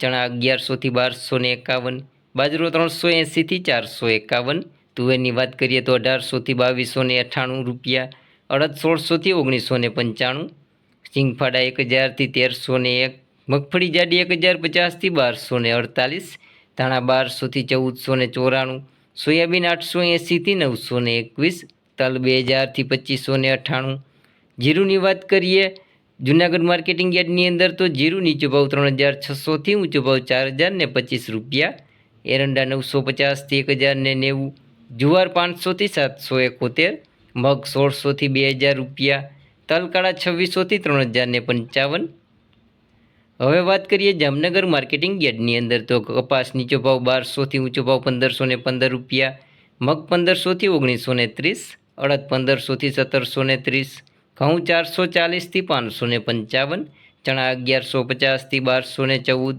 ચણા અગિયારસોથી બારસો ને એકાવન, બાજરો ત્રણસો એંસીથી ચારસો એકાવન તુવેરની વાત કરીએ તો અઢારસોથી બાવીસો ને અઠ્ઠાણું રૂપિયા, અડદ સોળસોથી ઓગણીસો ને પંચાણું, સિંગફાડા એક હજારથી તેરસો ને એક, મગફળી જાડી એક હજાર પચાસથી બારસો ને અડતાલીસ, ધાણા બારસોથી ચૌદસો ને ચોરાણું, સોયાબીન આઠસો એંસીથી નવસો ને એકવીસ, તલ બે હજારથી પચીસો ને અઠ્ઠાણું. જીરુની વાત કરીએ જુનાગઢ માર્કેટિંગ યાર્ડની અંદર તો જીરું નીચો ભાવ ત્રણ હજાર છસોથી ઊંચો ભાવ ચાર હજાર ને પચીસ રૂપિયા. એરંડા નવસો પચાસથી એક હજાર ને નેવું. જુવાર પાંચસોથી સાતસો એકોતેર. મગ સોળસોથી બે હજાર રૂપિયા. તલકાળા છવ્વીસોથી ત્રણ હજાર ને પંચાવન. હવે વાત કરીએ જામનગર માર્કેટિંગ યાર્ડની અંદર તો કપાસ નીચો ભાવ બારસોથી ઊંચો ભાવ પંદરસો ને પંદર રૂપિયા. મગ પંદરસોથી ઓગણીસો ને ત્રીસ. અડદ પંદરસોથી સત્તરસો ને ત્રીસ. ઘઉં ચારસો ચાલીસથી પાંચસો ને પંચાવન, ચણા અગિયારસો પચાસથી બારસો ને ચૌદ,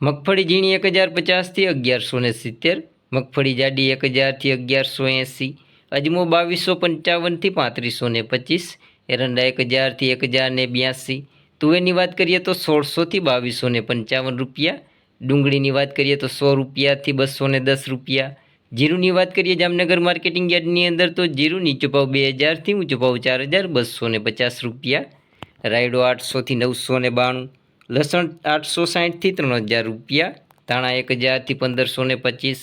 મગફળી ઝીણી એક હજાર પચાસથી અગિયારસો ને સિત્તેર, મગફળી જાડી એક હજારથી અગિયારસો એંસી, અજમો બાવીસો પંચાવનથી પાંત્રીસો ને પચીસ, એરંડા એક હજારથી એક હજાર ને બ્યાસી, તુવેરની વાત કરીએ તો સોળસોથી બાવીસો ને પંચાવન રૂપિયા, ડુંગળીની વાત કરીએ તો સો રૂપિયાથી બસો ને દસ રૂપિયા જીરુની વાત કરીએ જામનગર માર્કેટિંગ યાર્ડની અંદર, તો જીરું નીચો ભાવ બે હજારથી ઊંચો ભાવ ચાર હજાર બસો ને પચાસ રૂપિયા. રાયડો આઠસોથી નવસો ને બાણું, લસણ આઠસો સાહીઠથી ત્રણ હજાર રૂપિયા, ધાણા એક હજારથી પંદરસો ને પચીસ.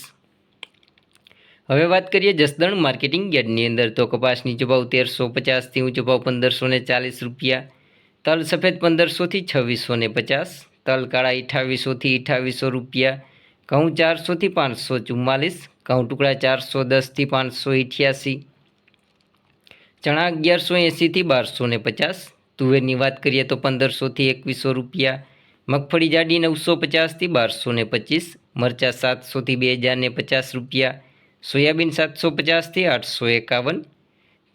હવે વાત કરીએ જસદણ માર્કેટિંગ યાર્ડની અંદર, તો કપાસ નીચો ભાવ તેરસો પચાસથી ઊંચો ભાવ પંદરસો ને ચાલીસ રૂપિયા. તલ સફેદ પંદરસોથી છવ્વીસો ને પચાસ, તલ કાળા અઠાવીસોથી અઠાવીસો રૂપિયા, ઘઉં ચારસોથી પાંચસો ચુમ્માલીસ ઘઉં ટુકડા ચારસો દસથી પાંચસો અઠ્યાસી ચણા અગિયારસો એંસીથી બારસો ને પચાસ. તુવેરની વાત કરીએ તો પંદરસોથી એકવીસો રૂપિયા. મગફળી જાડી નવસો પચાસથી બારસો ને પચીસ. મરચાં સાતસોથી બે હજાર ને પચાસ રૂપિયા. સોયાબીન સાતસો પચાસથી આઠસો એકાવન.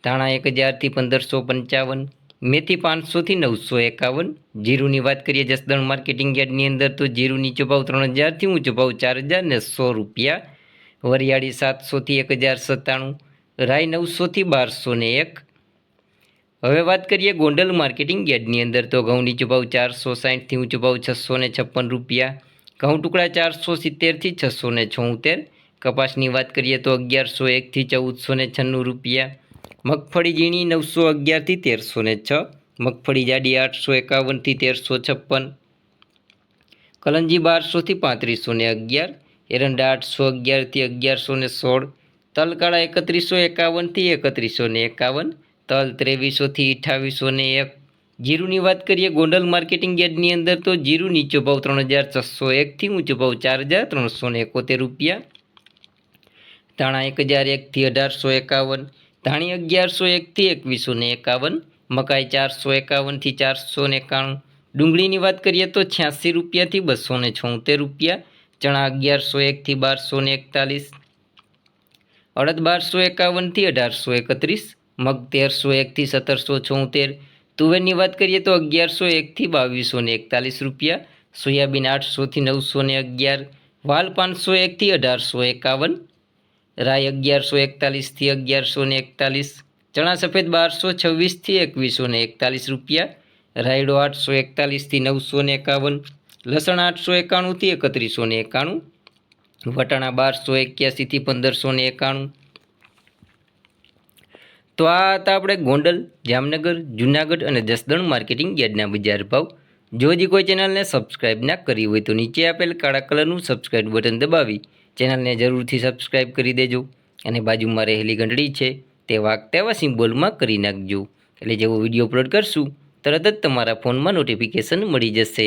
ધાણા એક હજારથી પંદરસો પંચાવન. મેથી પાંચસોથી નવસો એકાવન. જીરુની વાત કરીએ જસદણ માર્કેટિંગ યાર્ડની અંદર તો જીરુની નીચો ભાવ ત્રણ હજારથી ઊંચો ભાવ ચાર હજાર ને સો રૂપિયા. વરિયાળી સાતસોથી એક હજાર સત્તાણું રાય નવસોથી બારસો ને એક. હવે વાત કરીએ ગોંડલ માર્કેટિંગ યાર્ડની અંદર, તો ઘઉં નીચો ચારસો સાઠથી ઊંચો ભાવ છસો ને છપ્પન રૂપિયા, ઘઉં ટુકડા ચારસો સિત્તેરથી છસો ને છોતેર. કપાસની વાત કરીએ તો અગિયારસો એકથી ચૌદસો ને છન્નું રૂપિયા. મગફળી ઝીણી નવસો અગિયારથી તેરસો ને છ. મગફળી જાડી આઠસો એકાવનથી તેરસો છપ્પન. કલંજી બારસોથી પાંત્રીસો ને અગિયાર. એરંડા આઠસો અગિયારથી અગિયારસો ને સોળ, તલકાળા એકત્રીસો એકાવનથી એકત્રીસો ને એકાવન, તલ ત્રેવીસોથી અઠાવીસો ને એક. જીરુની વાત કરીએ, ગોંડલ માર્કેટિંગ યાર્ડની અંદર તો જીરુ નીચો ભાવ ત્રણ હજાર છસો એકથી ઊંચો ભાવ ચાર હજાર ત્રણસો ને એકોતેર રૂપિયા. ધાણા એક હજાર એકથી અઢારસો એકાવન, ધાણી અગિયારસો એકથી એકવીસો ને એકાવન, મકાઈ ચારસો એકાવનથી ચારસો ને એકાણું. ડુંગળીની વાત કરીએ તો છ્યાસી રૂપિયાથી બસો ને છોતેર રૂપિયા. ચણા અગિયારસો એકથી બારસો ને એકતાલીસ, અડદ બારસો એકાવનથી અઢારસો એકત્રીસ, મગ તેરસો એકથી સત્તરસો છોતેર. તુવેરની વાત કરીએ તો અગિયારસો એકથી બાવીસો ને એકતાલીસ રૂપિયા, સોયાબીન આઠસોથી નવસો ને અગિયાર, વાલ પાંચસો એકથી અઢારસો એકાવન રાય અગિયારસો એકતાલીસથી અગિયારસો ને એકતાલીસ, ચણા સફેદ બારસો છવ્વીસથી એકવીસો ને એકતાલીસ રૂપિયા, રાયડો આઠસો એકતાલીસથી નવસો ને એકાવન લસણ આઠસો એકાણુંથી એકત્રીસો ને એકાણું, વટાણા બારસો એક્યાસીથી પંદરસો ને એકાણું. તો આ હતા આપણે ગોંડલ, જામનગર, જુનાગઢ અને જસદણ માર્કેટિંગ યાર્ડના બજાર ભાવ. જો હજી કોઈ ચેનલને સબસ્ક્રાઈબ ના કરી હોય તો નીચે આપેલ કાળા કલરનું સબસ્ક્રાઈબ બટન દબાવી ચેનલને જરૂરથી સબસ્ક્રાઈબ કરી દેજો અને બાજુમાં રહેલી ઘંટડી છે તે વાગતા તેવા સિમ્બોલમાં કરી નાખજો. એટલે જેવો વીડિયો અપલોડ કરશું, તરત જ તમારા ફોનમાં નોટિફિકેશન મળી જશે.